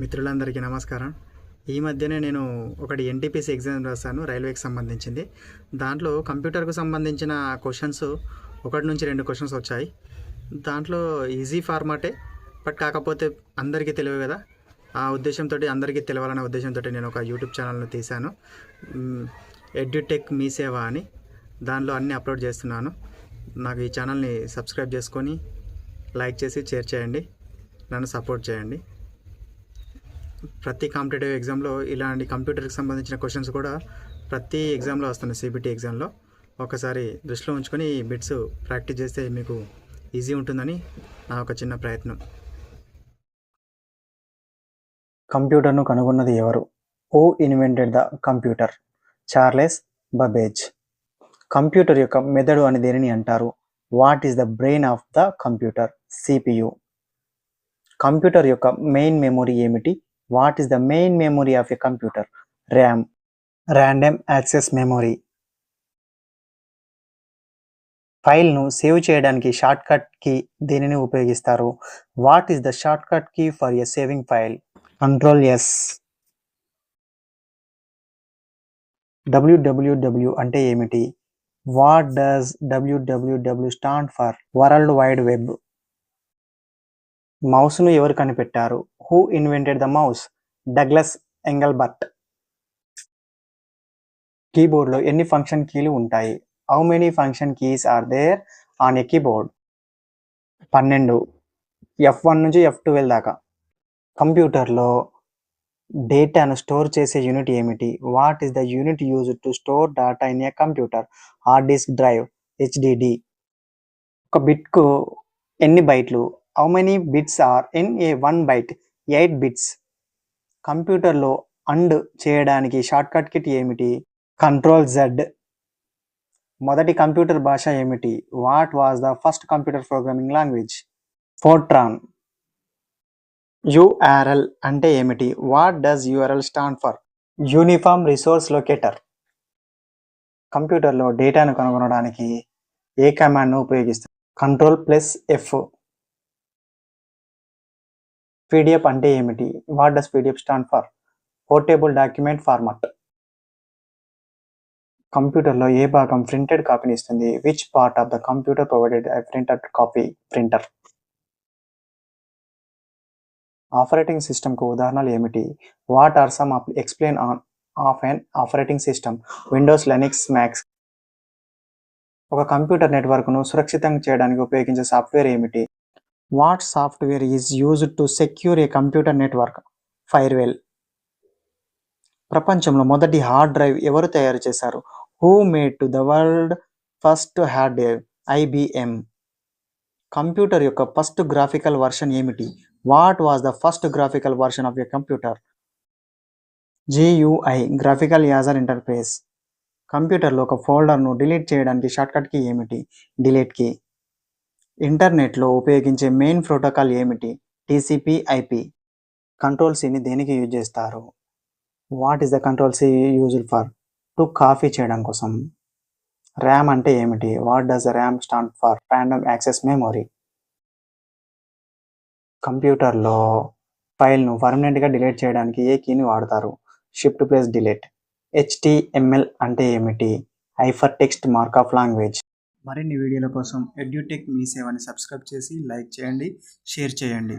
మిత్రులందరికీ నమస్కారం. ఈ మధ్యనే నేను ఒకటి ఎన్టీపీసీ ఎగ్జామ్ రాశాను రైల్వేకి సంబంధించింది. దాంట్లో కంప్యూటర్కు సంబంధించిన క్వశ్చన్స్ ఒకటి నుంచి రెండు క్వశ్చన్స్ వచ్చాయి. దాంట్లో ఈజీ ఫార్మాటే బట్ కాకపోతే అందరికీ తెలియదు కదా. ఆ ఉద్దేశంతో అందరికీ తెలియాలనే ఉద్దేశంతో నేను ఒక యూట్యూబ్ ఛానల్ను తీశాను. ఎడ్యుటెక్ మీ సేవ అని. దానిలో అన్నీ అప్లోడ్ చేస్తున్నాను. నాకు ఈ ఛానల్ని సబ్స్క్రైబ్ చేసుకొని లైక్ చేసి షేర్ చేయండి. నన్ను సపోర్ట్ చేయండి. ప్రతి కాంపిటేటివ్ ఎగ్జామ్లో ఇలాంటి కంప్యూటర్కి సంబంధించిన క్వశ్చన్స్ కూడా ప్రతి ఎగ్జామ్లో వస్తున్నాయి సిబిటీ ఎగ్జామ్లో. ఒకసారి దృష్టిలో ఉంచుకొని ఈ బిట్స్ ప్రాక్టీస్ చేస్తే మీకు ఈజీ ఉంటుందని నా ఒక చిన్న ప్రయత్నం. కంప్యూటర్ను కనుగొన్నది ఎవరు? Who invented the computer Charles Babbage computer యొక్క మెదడు అని దేనిని అంటారు? What is the brain of the computer CPU computer యొక్క మెయిన్ మెమొరీ ఏమిటి? What is the main memory of a computer RAM random access memory ఫైల్ను సేవ్ చేయడానికి shortcut key దేనిని ఉపయోగిస్తారు? What is the shortcut key for a saving file control S WWW అంటే ఏమిటి? What does WWW stand for world wide web మౌస్ను ఎవరు కనిపెట్టారు? Who invented the mouse? Douglas Engelbart. కీబోర్డ్లో ఎన్ని function కీలు ఉంటాయి? How many function keys are there on a keyboard? పన్నెండు. F one నుంచి F twelve దాకా. కంప్యూటర్లో డేటాను స్టోర్ చేసే యూనిట్ ఏమిటి? What is the unit use to store data in a computer? Hard disk drive HDD. ఒక బిట్కు ఎన్ని బైట్లు? How many bits are in a one byte eight bits కంప్యూటర్లో అండ్ చేయడానికి షార్ట్ కట్ కిట్ ఏమిటి? Control Z మొదటి computer భాష ఏమిటి? What was the first computer programming language Fortran URL అంటే ఏమిటి? What does URL stand for uniform resource locator కంప్యూటర్లో డేటాను కనుగొనడానికి ఏ కమాండ్ను ఉపయోగిస్తారు? కంట్రోల్ ప్లస్ ఎఫ్ పీడిఎఫ్ అంటే ఏమిటి? What does PDF stand for? Portable document format. కంప్యూటర్లో ఏ భాగం ప్రింటెడ్ కాపీని ఇస్తుంది? Which part of the computer provided printed copy printer? Operating సిస్టమ్కు ఉదాహరణలు ఏమిటి? What are some explain on of and operating system? Windows Linux Macs. ఒక computer నెట్వర్క్ను సురక్షితంగా చేయడానికి ఉపయోగించే సాఫ్ట్వేర్ ఏమిటి? What software is used to secure a computer network? Firewall. ప్రపంచంలో మొదటి హార్డ్ డ్రైవ్ ఎవరు తయారు చేశారు? Who made to the world first hard drive? IBM computer యొక్క ఫస్ట్ గ్రాఫికల్ వర్షన్ ఏమిటి? What was the first graphical version of a computer? GUI graphical user interface. కంప్యూటర్లో ఒక ఫోల్డర్ను డిలీట్ చేయడానికి షార్ట్కట్ కీ ఏమిటి? Delete key. ఇంటర్నెట్లో ఉపయోగించే main protocol ఏమిటి? TCP IP. కంట్రోల్ సిని దేనికి యూజ్ చేస్తారు? What is the control C used for to copy చేయడం కోసం. ర్యామ్ అంటే ఏమిటి? What does RAM stand for random access memory కంప్యూటర్లో ఫైల్ను పర్మనెంట్గా డిలీట్ చేయడానికి ఏ కీని వాడతారు? షిఫ్ట్ ప్లస్ డిలీట్ హెచ్టిఎంఎల్ అంటే ఏమిటి? హైఫర్ టెక్స్ట్ మార్క్ లాంగ్వేజ్ మరిన్ని వీడియోల కోసం ఎడ్యుటెక్ మీ సేవని సబ్స్క్రైబ్ చేసి లైక్ చేయండి షేర్ చేయండి.